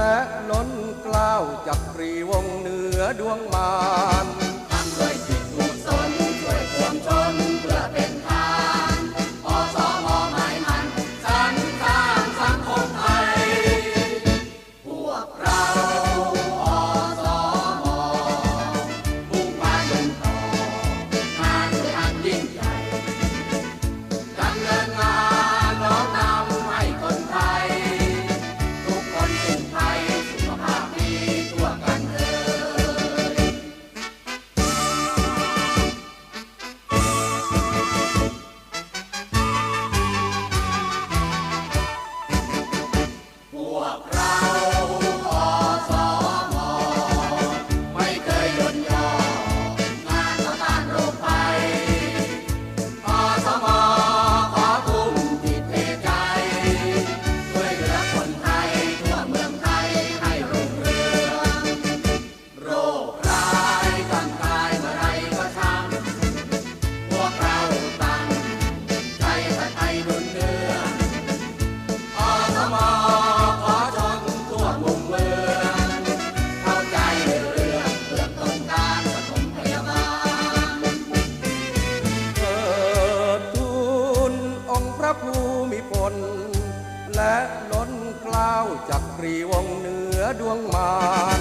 และล้นกล้าวจักรีวงเหนือดวงมาน และล้นกล้าวจักรีวงเหนือดวงมาร